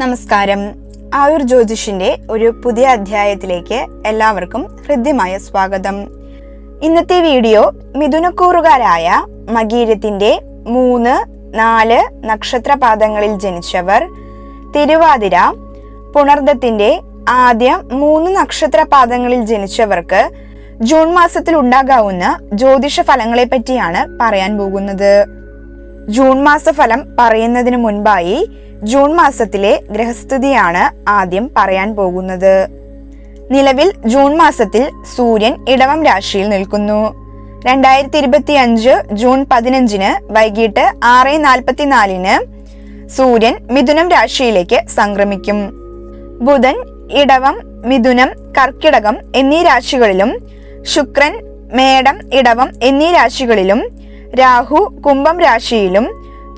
നമസ്കാരം. ആയുർ ജ്യോതിഷിന്റെ ഒരു പുതിയ അധ്യായത്തിലേക്ക് എല്ലാവർക്കും ഹൃദ്യമായ സ്വാഗതം. ഇന്നത്തെ വീഡിയോ മിഥുനക്കൂറുകാരായ മകീരത്തിന്റെ മൂന്ന് നാല് നക്ഷത്രപാദങ്ങളിൽ ജനിച്ചവർ തിരുവാതിര പുണർദത്തിന്റെ ആദ്യ മൂന്ന് നക്ഷത്രപാദങ്ങളിൽ ജനിച്ചവർക്ക് ജൂൺ മാസത്തിൽ ഉണ്ടാകാവുന്ന ജ്യോതിഷ ഫലങ്ങളെ പറ്റിയാണ് പറയാൻ പോകുന്നത്. ജൂൺ മാസ ഫലം പറയുന്നതിന് മുൻപായി ജൂൺ മാസത്തിലെ ഗ്രഹസ്ഥിതിയാണ് ആദ്യം പറയാൻ പോകുന്നത്. നിലവിൽ ജൂൺ മാസത്തിൽ സൂര്യൻ ഇടവം രാശിയിൽ നിൽക്കുന്നു. രണ്ടായിരത്തി ഇരുപത്തി അഞ്ച് ജൂൺ പതിനഞ്ചിന് വൈകിട്ട് ആറ് നാൽപ്പത്തിനാലിന് സൂര്യൻ മിഥുനം രാശിയിലേക്ക് സംക്രമിക്കും. ബുധൻ ഇടവം മിഥുനം കർക്കിടകം എന്നീ രാശികളിലും ശുക്രൻ മേടം ഇടവം എന്നീ രാശികളിലും രാഹു കുംഭം രാശിയിലും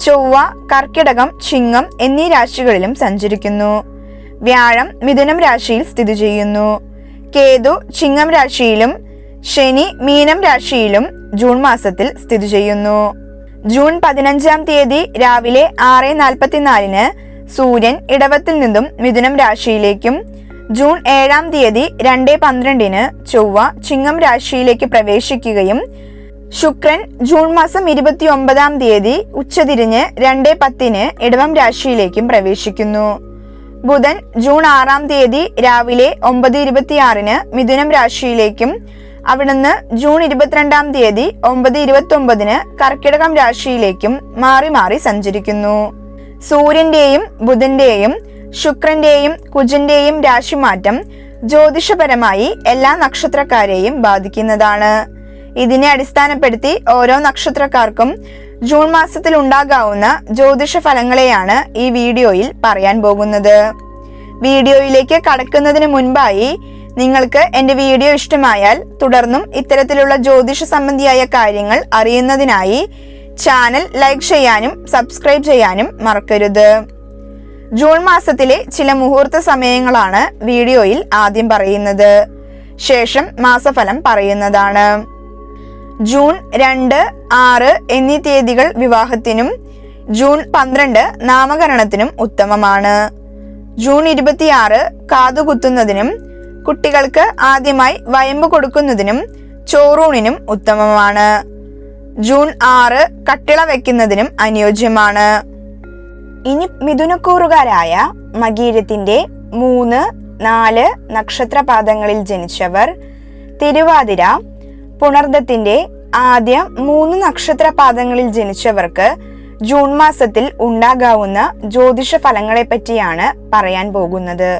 ചൊവ്വ കർക്കിടകം ചിങ്ങം എന്നീ രാശികളിലും സഞ്ചരിക്കുന്നു. വ്യാഴം മിഥുനം രാശിയിൽ സ്ഥിതി ചെയ്യുന്നു. കേതു ചിങ്ങം രാശിയിലും ശനി മീനം രാശിയിലും ജൂൺ മാസത്തിൽ സ്ഥിതി ചെയ്യുന്നു. ജൂൺ പതിനഞ്ചാം തീയതി രാവിലെ ആറ് നാൽപ്പത്തിനാലിന് സൂര്യൻ ഇടവത്തിൽ നിന്നും മിഥുനം രാശിയിലേക്കും ജൂൺ ഏഴാം തീയതി രണ്ട് പന്ത്രണ്ടിന് ചൊവ്വ ചിങ്ങം രാശിയിലേക്ക് പ്രവേശിക്കുകയും ശുക്രൻ ജൂൺ മാസം ഇരുപത്തി ഒമ്പതാം തീയതി ഉച്ചതിരിഞ്ഞ് രണ്ട് പത്തിന് ഇടവം രാശിയിലേക്കും പ്രവേശിക്കുന്നു. ബുധൻ ജൂൺ ആറാം തീയതി രാവിലെ ഒമ്പത് ഇരുപത്തിയാറിന് മിഥുനം രാശിയിലേക്കും അവിടുന്ന് ജൂൺ ഇരുപത്തിരണ്ടാം തീയതി ഒമ്പത് ഇരുപത്തി ഒമ്പതിന് കർക്കിടകം രാശിയിലേക്കും മാറി മാറി സഞ്ചരിക്കുന്നു. സൂര്യന്റെയും ബുധന്റെയും ശുക്രന്റെയും കുജന്റെയും രാശിമാറ്റം ജ്യോതിഷപരമായി എല്ലാ നക്ഷത്രക്കാരെയും ബാധിക്കുന്നതാണ്. ഇതിനെ അടിസ്ഥാനപ്പെടുത്തി ഓരോ നക്ഷത്രക്കാർക്കും ജൂൺ മാസത്തിൽ ഉണ്ടാകാവുന്ന ജ്യോതിഷ ഫലങ്ങളെയാണ് ഈ വീഡിയോയിൽ പറയാൻ പോകുന്നത്. വീഡിയോയിലേക്ക് കടക്കുന്നതിന് മുൻപായി നിങ്ങൾക്ക് എന്റെ വീഡിയോ ഇഷ്ടമായാൽ തുടർന്നും ഇത്തരത്തിലുള്ള ജ്യോതിഷ സംബന്ധിയായ കാര്യങ്ങൾ അറിയുന്നതിനായി ചാനൽ ലൈക്ക് ചെയ്യാനും സബ്സ്ക്രൈബ് ചെയ്യാനും മറക്കരുത്. ജൂൺ മാസത്തിലെ ചില മുഹൂർത്ത സമയങ്ങളാണ് വീഡിയോയിൽ ആദ്യം പറയുന്നത്. ശേഷം മാസഫലം പറയുന്നതാണ്. ജൂൺ രണ്ട് ആറ് എന്നീ തീയതികൾ വിവാഹത്തിനും ജൂൺ പന്ത്രണ്ട് നാമകരണത്തിനും ഉത്തമമാണ്. ജൂൺ ഇരുപത്തിയാറ് കാതുകുത്തുന്നതിനും കുട്ടികൾക്ക് ആദ്യമായി വയമ്പ് കൊടുക്കുന്നതിനും ചോറൂണിനും ഉത്തമമാണ്. ജൂൺ ആറ് കട്ടിള വയ്ക്കുന്നതിനും അനുയോജ്യമാണ്. ഇനി മിഥുനക്കൂറുകാരായ മകീരത്തിന്റെ മൂന്ന് നാല് നക്ഷത്രപാദങ്ങളിൽ ജനിച്ചവർ തിരുവാതിര പുണർദത്തിന്റെ ആദ്യ മൂന്ന് നക്ഷത്ര പാദങ്ങളിൽ ജനിച്ചവർക്ക് ജൂൺ മാസത്തിൽ ഉണ്ടാകാവുന്ന ജ്യോതിഷ ഫലങ്ങളെ പറ്റിയാണ് പറയാൻ പോകുന്നത്.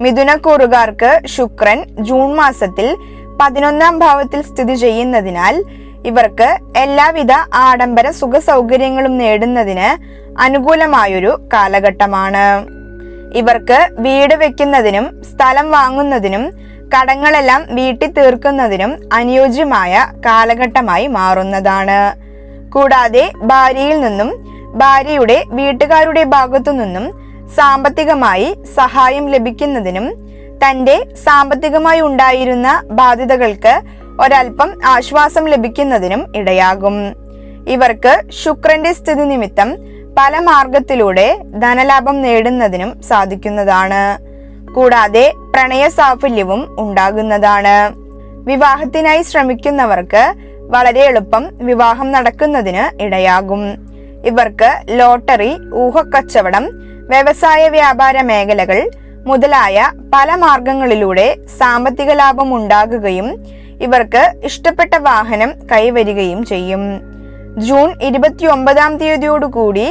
മിഥുനക്കൂറുകാർക്ക് ശുക്രൻ ജൂൺ മാസത്തിൽ പതിനൊന്നാം ഭാവത്തിൽ സ്ഥിതി ചെയ്യുന്നതിനാൽ ഇവർക്ക് എല്ലാവിധ ആഡംബര സുഖ സൗകര്യങ്ങളും നേടുന്നതിന് അനുകൂലമായൊരു കാലഘട്ടമാണ്. ഇവർക്ക് വീട് വെക്കുന്നതിനും സ്ഥലം വാങ്ങുന്നതിനും കടങ്ങളെല്ലാം വീട്ടി തീർക്കുന്നതിനും അനുയോജ്യമായ കാലഘട്ടമായി മാറുന്നതാണ്. കൂടാതെ ഭാര്യയിൽ നിന്നും ഭാര്യയുടെ വീട്ടുകാരുടെ ഭാഗത്തു നിന്നും സാമ്പത്തികമായി സഹായം ലഭിക്കുന്നതിനും തന്റെ സാമ്പത്തികമായി ഉണ്ടായിരുന്ന ബാധ്യതകൾക്ക് ഒരൽപ്പം ആശ്വാസം ലഭിക്കുന്നതിനും ഇടയാകും. ഇവർക്ക് ശുക്രന്റെ സ്ഥിതി നിമിത്തം പല മാർഗത്തിലൂടെ ധനലാഭം നേടുന്നതിനും സാധിക്കുന്നതാണ്. കൂടാതെ പ്രണയ സാഫല്യവും ഉണ്ടാകുന്നതാണ്. വിവാഹത്തിനായി ശ്രമിക്കുന്നവർക്ക് വളരെ എളുപ്പം വിവാഹം നടക്കുന്നതിന് ഇടയാകും. ഇവർക്ക് ലോട്ടറി ഊഹക്കച്ചവടം വ്യവസായ വ്യാപാര മേഖലകൾ മുതലായ പല മാർഗങ്ങളിലൂടെ സാമ്പത്തിക ലാഭം ഉണ്ടാകുകയും ഇവർക്ക് ഇഷ്ടപ്പെട്ട വാഹനം കൈവരികയും ചെയ്യും. ജൂൺ ഇരുപത്തിയൊമ്പതാം തീയതിയോടുകൂടി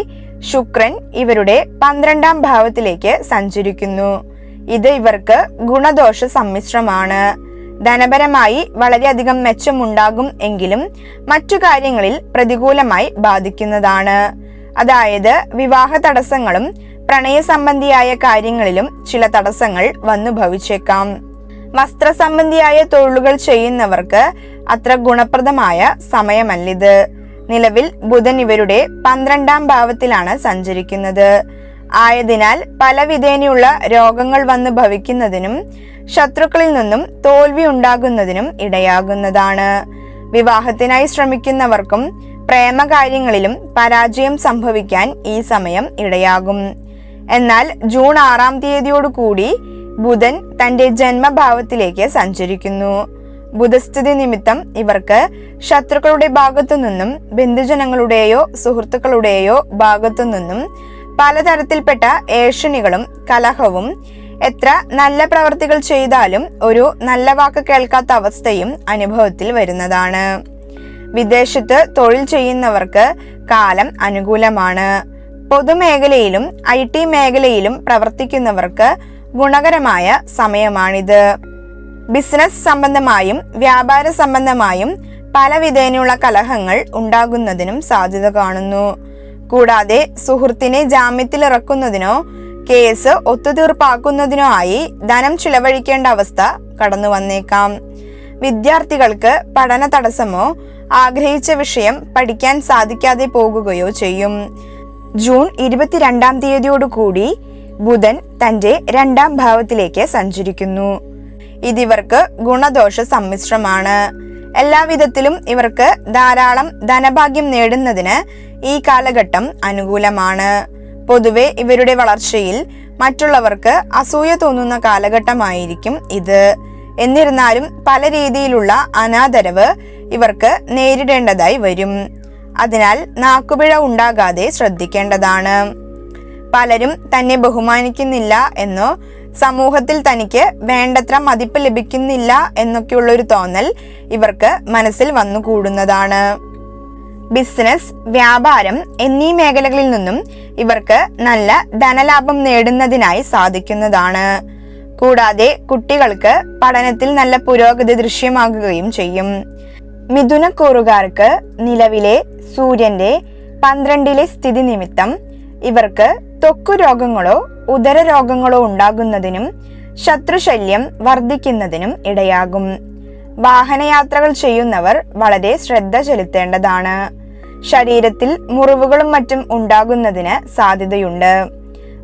ശുക്രൻ ഇവരുടെ പന്ത്രണ്ടാം ഭാവത്തിലേക്ക് സഞ്ചരിക്കുന്നു. ഇത് ഇവർക്ക് ഗുണദോഷ സമ്മിശ്രമാണ്. ധനപരമായി വളരെയധികം മെച്ചമുണ്ടാകും എങ്കിലും മറ്റു കാര്യങ്ങളിൽ പ്രതികൂലമായി ബാധിക്കുന്നതാണ്. അതായത് വിവാഹ തടസ്സങ്ങളും പ്രണയ സംബന്ധിയായ കാര്യങ്ങളിലും ചില തടസ്സങ്ങൾ വന്നു ഭവിച്ചേക്കാം. വസ്ത്രസംബന്ധിയായ തൊഴിലുകൾ ചെയ്യുന്നവർക്ക് അത്ര ഗുണപ്രദമായ സമയമല്ലിത്. നിലവിൽ ബുധൻ ഇവരുടെ പന്ത്രണ്ടാം ഭാവത്തിലാണ് സഞ്ചരിക്കുന്നത്. ആയതിനാൽ പല വിധേനയുള്ള രോഗങ്ങൾ വന്ന് ഭവിക്കുന്നതിനും ശത്രുക്കളിൽ നിന്നും തോൽവി ഉണ്ടാകുന്നതിനും ഇടയാകുന്നതാണ്. വിവാഹത്തിനായി ശ്രമിക്കുന്നവർക്കും പ്രേമകാര്യങ്ങളിലും പരാജയം സംഭവിക്കാൻ ഈ സമയം ഇടയാകും. എന്നാൽ ജൂൺ ആറാം തീയതിയോട് കൂടി ബുധൻ തന്റെ ജന്മഭാവത്തിലേക്ക് സഞ്ചരിക്കുന്നു. ബുധസ്ഥിതി നിമിത്തം ഇവർക്ക് ശത്രുക്കളുടെ ഭാഗത്തു നിന്നും ബന്ധുജനങ്ങളുടെയോ സുഹൃത്തുക്കളുടെയോ ഭാഗത്തു നിന്നും പലതരത്തിൽപ്പെട്ട ഏഷണികളും കലഹവും. എത്ര നല്ല പ്രവർത്തികൾ ചെയ്താലും ഒരു നല്ല വാക്ക് കേൾക്കാത്ത അവസ്ഥയും അനുഭവത്തിൽ വരുന്നതാണ്. വിദേശത്ത് തൊഴിൽ ചെയ്യുന്നവർക്ക് കാലം അനുകൂലമാണ്. പൊതുമേഖലയിലും ഐ ടി മേഖലയിലും പ്രവർത്തിക്കുന്നവർക്ക് ഗുണകരമായ സമയമാണിത്. ബിസിനസ് സംബന്ധമായും വ്യാപാര സംബന്ധമായും പല വിധേനയുള്ള കലഹങ്ങൾ ഉണ്ടാകുന്നതിനും സാധ്യത കാണുന്നു. കൂടാതെ സുഹൃത്തിനെ ജാമ്യത്തിലിറക്കുന്നതിനോ കേസ് ഒത്തുതീർപ്പാക്കുന്നതിനോ ആയി ധനം ചിലവഴിക്കേണ്ട അവസ്ഥ കടന്നു വന്നേക്കാം. വിദ്യാർത്ഥികൾക്ക് പഠന തടസ്സമോ ആഗ്രഹിച്ച വിഷയം പഠിക്കാൻ സാധിക്കാതെ പോകുകയോ ചെയ്യും. ജൂൺ ഇരുപത്തിരണ്ടാം തീയതിയോടുകൂടി ബുധൻ തന്റെ രണ്ടാം ഭാവത്തിലേക്ക് സഞ്ചരിക്കുന്നു. ഇതിവർക്ക് ഗുണദോഷ സമ്മിശ്രമാണ്. എല്ലാവിധത്തിലും ഇവർക്ക് ധാരാളം ധനഭാഗ്യം നേടുന്നതിന് ഈ കാലഘട്ടം അനുകൂലമാണ്. പൊതുവെ ഇവരുടെ വളർച്ചയിൽ മറ്റുള്ളവർക്ക് അസൂയ തോന്നുന്ന കാലഘട്ടമായിരിക്കും ഇത്. എന്നിരുന്നാലും പല രീതിയിലുള്ള അനാദരവ് ഇവർക്ക് നേരിടേണ്ടതായി വരും. അതിനാൽ നാക്കുപിഴ ഉണ്ടാകാതെ ശ്രദ്ധിക്കേണ്ടതാണ്. പലരും തന്നെ ബഹുമാനിക്കുന്നില്ല എന്നോ സമൂഹത്തിൽ തനിക്ക് വേണ്ടത്ര മതിപ്പ് ലഭിക്കുന്നില്ല എന്നൊക്കെയുള്ളൊരു തോന്നൽ ഇവർക്ക് മനസ്സിൽ വന്നു കൂടുന്നതാണ്. ബിസിനസ് വ്യാപാരം എന്നീ മേഖലകളിൽ നിന്നും ഇവർക്ക് നല്ല ധനലാഭം നേടുന്നതിനായി സാധിക്കുന്നതാണ്. കൂടാതെ കുട്ടികൾക്ക് പഠനത്തിൽ നല്ല പുരോഗതി ദൃശ്യമാകുകയും ചെയ്യും. മിഥുനക്കൂറുകാർക്ക് നിലവിലെ സൂര്യന്റെ പന്ത്രണ്ടിലെ സ്ഥിതി നിമിത്തം ഇവർക്ക് തൊക്കു രോഗങ്ങളോ ഉദര രോഗങ്ങളോ ഉണ്ടാകുന്നതിനും ശത്രുശല്യം വർദ്ധിക്കുന്നതിനും ഇടയാകും. വാഹനയാത്രകൾ ചെയ്യുന്നവർ വളരെ ശ്രദ്ധ ചെലുത്തേണ്ടതാണ്. ശരീരത്തിൽ മുറിവുകളും മറ്റും ഉണ്ടാകുന്നതിന് സാധ്യതയുണ്ട്.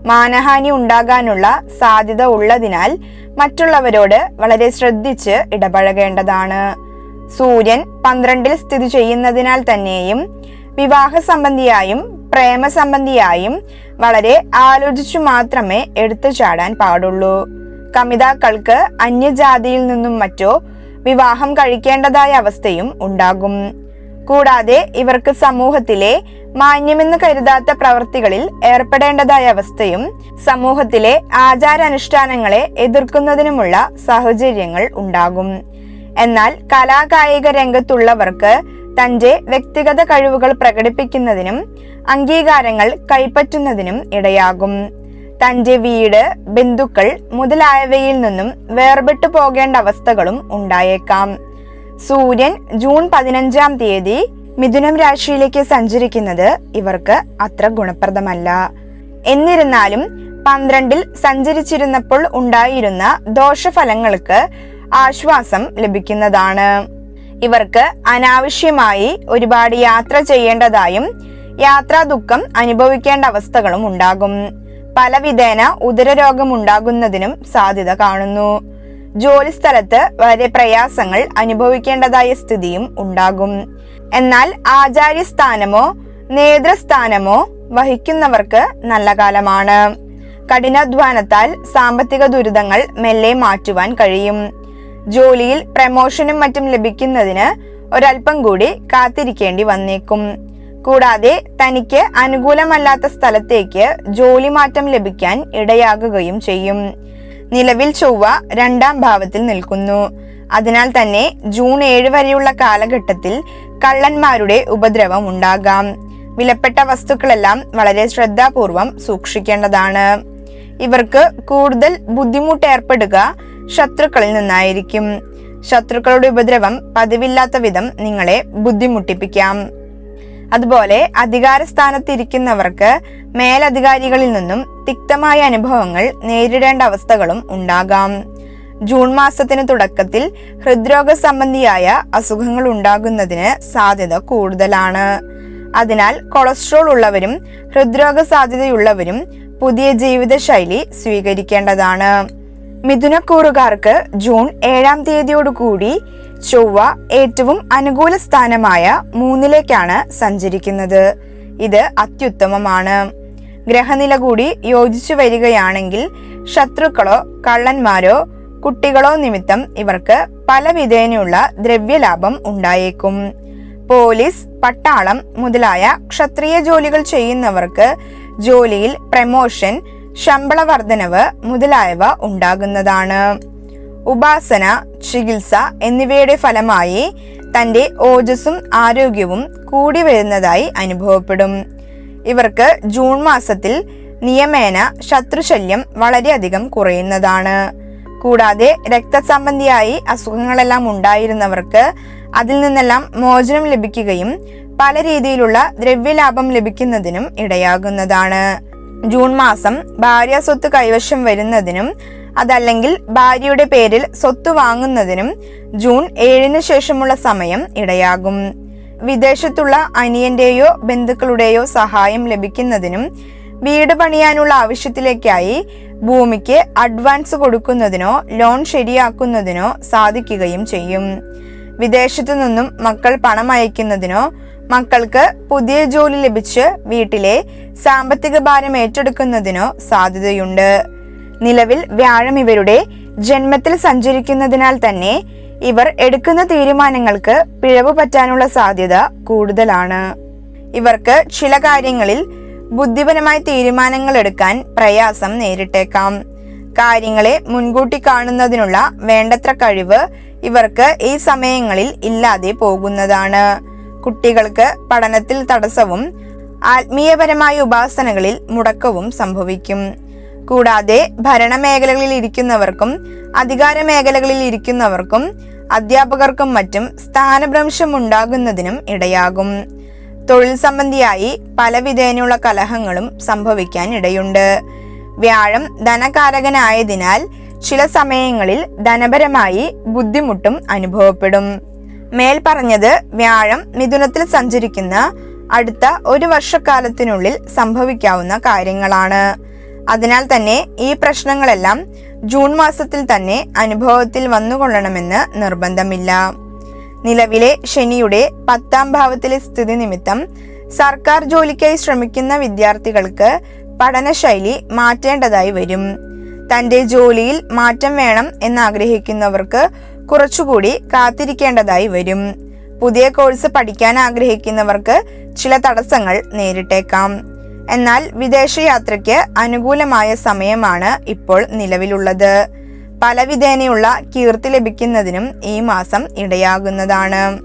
മാനഹാനി ഉണ്ടാകാനുള്ള സാധ്യത ഉള്ളതിനാൽ മറ്റുള്ളവരോട് വളരെ ശ്രദ്ധിച്ച് ഇടപഴകേണ്ടതാണ്. സൂര്യൻ പന്ത്രണ്ടിൽ സ്ഥിതി ചെയ്യുന്നതിനാൽ തന്നെയും വിവാഹ സംബന്ധിയായും പ്രേമ സംബന്ധിയായും വളരെ ആലോചിച്ചു മാത്രമേ എടുത്തു ചാടാൻ പാടുള്ളൂ. കമിതാക്കൾക്ക് അന്യജാതിയിൽ നിന്നും മറ്റോ വിവാഹം കഴിക്കേണ്ടതായ അവസ്ഥയും ഉണ്ടാകും. കൂടാതെ ഇവർക്ക് സമൂഹത്തിലെ മാന്യമെന്ന് കരുതാത്ത പ്രവർത്തികളിൽ ഏർപ്പെടേണ്ടതായ അവസ്ഥയും സമൂഹത്തിലെ ആചാരാനുഷ്ഠാനങ്ങളെ എതിർക്കുന്നതിനുമുള്ള സാഹചര്യങ്ങൾ ഉണ്ടാകും. എന്നാൽ കലാകായിക രംഗത്തുള്ളവർക്ക് തന്റെ വ്യക്തിഗത കഴിവുകൾ പ്രകടിപ്പിക്കുന്നതിനും അംഗീകാരങ്ങൾ കൈപ്പറ്റുന്നതിനും ഇടയാകും. തന്റെ വീട് ബന്ധുക്കൾ മുതലായവയിൽ നിന്നും വേർപെട്ടു പോകേണ്ട അവസ്ഥകളും ഉണ്ടായേക്കാം. സൂര്യൻ ജൂൺ പതിനഞ്ചാം തീയതി മിഥുനം രാശിയിലേക്ക് സഞ്ചരിക്കുന്നത് ഇവർക്ക് അത്ര ഗുണപ്രദമല്ല. എന്നിരുന്നാലും പന്ത്രണ്ടിൽ സഞ്ചരിച്ചിരുന്നപ്പോൾ ഉണ്ടായിരുന്ന ദോഷഫലങ്ങൾക്ക് ആശ്വാസം ലഭിക്കുന്നതാണ്. ഇവർക്ക് അനാവശ്യമായി ഒരുപാട് യാത്ര ചെയ്യേണ്ടതായും യാത്രാ ദുഃഖം അനുഭവിക്കേണ്ട അവസ്ഥകളും ഉണ്ടാകും. പലവിധേന ഉദരരോഗം ഉണ്ടാകുന്നതിനും സാധ്യത കാണുന്നു. ജോലിസ്ഥലത്ത് വളരെ പ്രയാസങ്ങൾ അനുഭവിക്കേണ്ടതായ സ്ഥിതിയും ഉണ്ടാകും. എന്നാൽ ആചാര്യസ്ഥാനമോ നേതൃസ്ഥാനമോ വഹിക്കുന്നവർക്ക് നല്ല കാലമാണ്. കഠിനാധ്വാനത്താൽ സാമ്പത്തിക ദുരിതങ്ങൾ മെല്ലെ മാറ്റുവാൻ കഴിയും. ജോലിയിൽ പ്രമോഷനും മറ്റും ലഭിക്കുന്നതിന് ഒരൽപ്പം കൂടി കാത്തിരിക്കേണ്ടി വന്നേക്കും. കൂടാതെ തനിക്ക് അനുകൂലമല്ലാത്ത സ്ഥലത്തേക്ക് ജോലി മാറ്റം ലഭിക്കാൻ ഇടയാകുകയും ചെയ്യും. നിലവിൽ ചൊവ്വ രണ്ടാം ഭാവത്തിൽ നിൽക്കുന്നു. അതിനാൽ തന്നെ ജൂൺ ഏഴ് വരെയുള്ള കാലഘട്ടത്തിൽ കള്ളന്മാരുടെ ഉപദ്രവം ഉണ്ടാകാം. വിലപ്പെട്ട വസ്തുക്കളെല്ലാം വളരെ ശ്രദ്ധാപൂർവം സൂക്ഷിക്കേണ്ടതാണ്. ഇവർക്ക് കൂടുതൽ ബുദ്ധിമുട്ട് ഏർപ്പെടുക ശത്രുക്കളിൽ നിന്നായിരിക്കും. ശത്രുക്കളുടെ ഉപദ്രവം പതിവില്ലാത്ത വിധം നിങ്ങളെ ബുദ്ധിമുട്ടിപ്പിക്കാം. അതുപോലെ അധികാര സ്ഥാനത്തിരിക്കുന്നവർക്ക് മേലധികാരികളിൽ നിന്നും തിക്തമായ അനുഭവങ്ങൾ നേരിടേണ്ട അവസ്ഥകളും ഉണ്ടാകാം. ജൂൺ മാസത്തിന് തുടക്കത്തിൽ ഹൃദ്രോഗ സംബന്ധിയായ അസുഖങ്ങൾ ഉണ്ടാകുന്നതിന് സാധ്യത കൂടുതലാണ്. അതിനാൽ കൊളസ്ട്രോൾ ഉള്ളവരും ഹൃദ്രോഗ സാധ്യതയുള്ളവരും പുതിയ ജീവിതശൈലി സ്വീകരിക്കേണ്ടതാണ്. മിഥുനക്കൂറുകാർക്ക് ജൂൺ ഏഴാം തീയതിയോടുകൂടി ചൊവ്വ ഏറ്റവും അനുകൂല സ്ഥാനമായ മൂന്നിലേക്കാണ് സഞ്ചരിക്കുന്നത്. ഇത് അത്യുത്തമമാണ്. ഗ്രഹനില കൂടി യോജിച്ചു വരികയാണെങ്കിൽ ശത്രുക്കളോ കള്ളന്മാരോ കുട്ടികളോ നിമിത്തം ഇവർക്ക് പല വിധേനയുള്ള ദ്രവ്യലാഭം ഉണ്ടായേക്കും. പോലീസ് പട്ടാളം മുതലായ ക്ഷത്രിയ ജോലികൾ ചെയ്യുന്നവർക്ക് ജോലിയിൽ പ്രമോഷൻ ശമ്പള വർധനവ് മുതലായവ ഉണ്ടാകുന്നതാണ്. ഉപാസന ചികിത്സ എന്നിവയുടെ ഫലമായി തന്റെ ഓജസ്സും ആരോഗ്യവും കൂടി വരുന്നതായി അനുഭവപ്പെടും. ഇവർക്ക് ജൂൺ മാസത്തിൽ നിയമേന ശത്രുശല്യം വളരെയധികം കുറയുന്നതാണ്. കൂടാതെ രക്തസംബന്ധിയായി അസുഖങ്ങളെല്ലാം ഉണ്ടായിരുന്നവർക്ക് അതിൽ നിന്നെല്ലാം മോചനം ലഭിക്കുകയും പല രീതിയിലുള്ള ദ്രവ്യലാഭം ലഭിക്കുന്നതിനും ഇടയാകുന്നതാണ്. ജൂൺ മാസം ഭാര്യ സ്വത്ത് കൈവശം വരുന്നതിനും അതല്ലെങ്കിൽ ഭാര്യയുടെ പേരിൽ സ്വത്ത് വാങ്ങുന്നതിനും ജൂൺ ഏഴിന് ശേഷമുള്ള സമയം ഇടയാകും. വിദേശത്തുള്ള അനിയന്റെയോ ബന്ധുക്കളുടെയോ സഹായം ലഭിക്കുന്നതിനും വീട് പണിയാനുള്ള ആവശ്യത്തിലേക്കായി ഭൂമിക്ക് അഡ്വാൻസ് കൊടുക്കുന്നതിനോ ലോൺ ശരിയാക്കുന്നതിനോ സാധിക്കുകയും ചെയ്യും. വിദേശത്തു നിന്നും മക്കൾ പണം അയക്കുന്നതിനോ മക്കൾക്ക് പുതിയ ജോലി ലഭിച്ച് വീട്ടിലെ സാമ്പത്തിക ഭാരം ഏറ്റെടുക്കുന്നതിനോ സാധ്യതയുണ്ട്. നിലവിൽ വ്യാഴം ഇവരുടെ ജന്മത്തിൽ സഞ്ചരിക്കുന്നതിനാൽ തന്നെ ഇവർ എടുക്കുന്ന തീരുമാനങ്ങൾക്ക് പിഴവ് പറ്റാനുള്ള സാധ്യത കൂടുതലാണ്. ഇവർക്ക് ചില കാര്യങ്ങളിൽ ബുദ്ധിപരമായി തീരുമാനങ്ങൾ എടുക്കാൻ പ്രയാസം നേരിട്ടേക്കാം. കാര്യങ്ങളെ മുൻകൂട്ടി കാണുന്നതിനുള്ള വേണ്ടത്ര കഴിവ് ഇവർക്ക് ഈ സമയങ്ങളിൽ ഇല്ലാതെ പോകുന്നതാണ്. കുട്ടികൾക്ക് പഠനത്തിൽ തടസ്സവും ആത്മീയപരമായ ഉപാസനകളിൽ മുടക്കവും സംഭവിക്കും. കൂടാതെ ഭരണമേഖലകളിൽ ഇരിക്കുന്നവർക്കും അധികാര മേഖലകളിൽ ഇരിക്കുന്നവർക്കും അധ്യാപകർക്കും മറ്റും സ്ഥാനഭ്രംശം ഉണ്ടാകുന്നതിനും ഇടയാകും. തൊഴിൽ സംബന്ധിയായി പല വിധേനയുള്ള കലഹങ്ങളും സംഭവിക്കാൻ ഇടയുണ്ട് വ്യാഴം ധനകാരകനായതിനാൽ ചില സമയങ്ങളിൽ ധനപരമായി ബുദ്ധിമുട്ടും അനുഭവപ്പെടും. മേൽ പറഞ്ഞത് വ്യാഴം മിഥുനത്തിൽ സഞ്ചരിക്കുന്ന അടുത്ത ഒരു വർഷക്കാലത്തിനുള്ളിൽ സംഭവിക്കാവുന്ന കാര്യങ്ങളാണ്. അതിനാൽ തന്നെ ഈ പ്രശ്നങ്ങളെല്ലാം ജൂൺ മാസത്തിൽ തന്നെ അനുഭവത്തിൽ വന്നുകൊള്ളണമെന്ന് നിർബന്ധമില്ല. നിലവിലെ ശനിയുടെ പത്താം ഭാവത്തിലെ സ്ഥിതി നിമിത്തം സർക്കാർ ജോലിക്കായി ശ്രമിക്കുന്ന വിദ്യാർത്ഥികൾക്ക് പഠനശൈലി മാറ്റേണ്ടതായി വരും. തന്റെ ജോലിയിൽ മാറ്റം വേണം എന്നാഗ്രഹിക്കുന്നവർക്ക് കുറച്ചുകൂടി കാത്തിരിക്കേണ്ടതായി വരും. പുതിയ കോഴ്സ് പഠിക്കാൻ ആഗ്രഹിക്കുന്നവർക്ക് ചില തടസ്സങ്ങൾ നേരിട്ടേക്കാം. എന്നാൽ വിദേശയാത്രയ്ക്ക് അനുകൂലമായ സമയമാണ് ഇപ്പോൾ നിലവിലുള്ളത്. പലവിധേനയുള്ള കീർത്തി ലഭിക്കുന്നതിനും ഈ മാസം ഇടയാകുന്നതാണ്.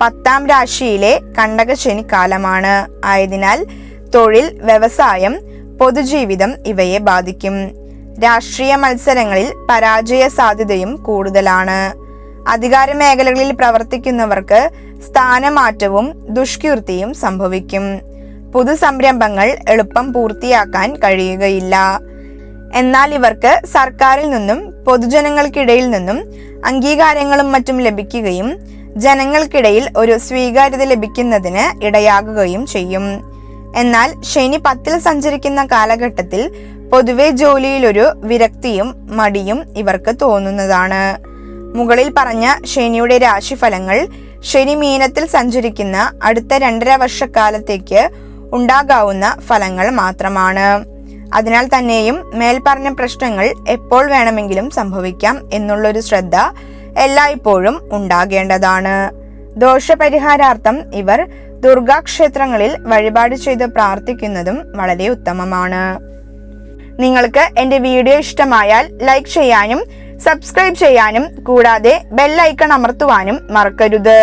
പത്താം രാശിയിലെ കണ്ടകശനി കാലമാണ്. ആയതിനാൽ തൊഴിൽ വ്യവസായം പൊതുജീവിതം ഇവയെ ബാധിക്കും. രാഷ്ട്രീയ മത്സരങ്ങളിൽ പരാജയ സാധ്യതയും കൂടുതലാണ്. അധികാര മേഖലകളിൽ പ്രവർത്തിക്കുന്നവർക്ക് സ്ഥാനമാറ്റവും ദുഷ്കീർത്തിയും സംഭവിക്കും. പുതു സംരംഭങ്ങൾ എളുപ്പം പൂർത്തിയാക്കാൻ കഴിയുകയില്ല. എന്നാൽ ഇവർക്ക് സർക്കാരിൽ നിന്നും പൊതുജനങ്ങൾക്കിടയിൽ നിന്നും അംഗീകാരങ്ങളും മറ്റും ലഭിക്കുകയും ജനങ്ങൾക്കിടയിൽ ഒരു സ്വീകാര്യത ലഭിക്കുന്നതിന് ഇടയാകുകയും ചെയ്യും. എന്നാൽ ശനി പത്തിൽ സഞ്ചരിക്കുന്ന കാലഘട്ടത്തിൽ പൊതുവെ ജോലിയിലൊരു വിരക്തിയും മടിയും ഇവർക്ക് തോന്നുന്നതാണ്. മുകളിൽ പറഞ്ഞ ശനിയുടെ രാശിഫലങ്ങൾ ശനി മീനത്തിൽ സഞ്ചരിക്കുന്ന അടുത്ത രണ്ടര വർഷക്കാലത്തേക്ക് ഉണ്ടാകാവുന്ന ഫലങ്ങൾ മാത്രമാണ്. അതിനാൽ തന്നെയും മേൽപ്പറഞ്ഞ പ്രശ്നങ്ങൾ എപ്പോൾ വേണമെങ്കിലും സംഭവിക്കാം എന്നുള്ളൊരു ശ്രദ്ധ എല്ലായ്പ്പോഴും ഉണ്ടാകേണ്ടതാണ്. ദോഷപരിഹാരാർത്ഥം ഇവർ ദുർഗാക്ഷേത്രങ്ങളിൽ വഴിപാട് ചെയ്ത് പ്രാർത്ഥിക്കുന്നതും വളരെ ഉത്തമമാണ്. നിങ്ങൾക്ക് എന്റെ വീഡിയോ ഇഷ്ടമായാൽ ലൈക്ക് ചെയ്യാനും സബ്സ്ക്രൈബ് ചെയ്യാനും കൂടാതെ ബെല്ലൈക്കൺ അമർത്തുവാനും മറക്കരുത്.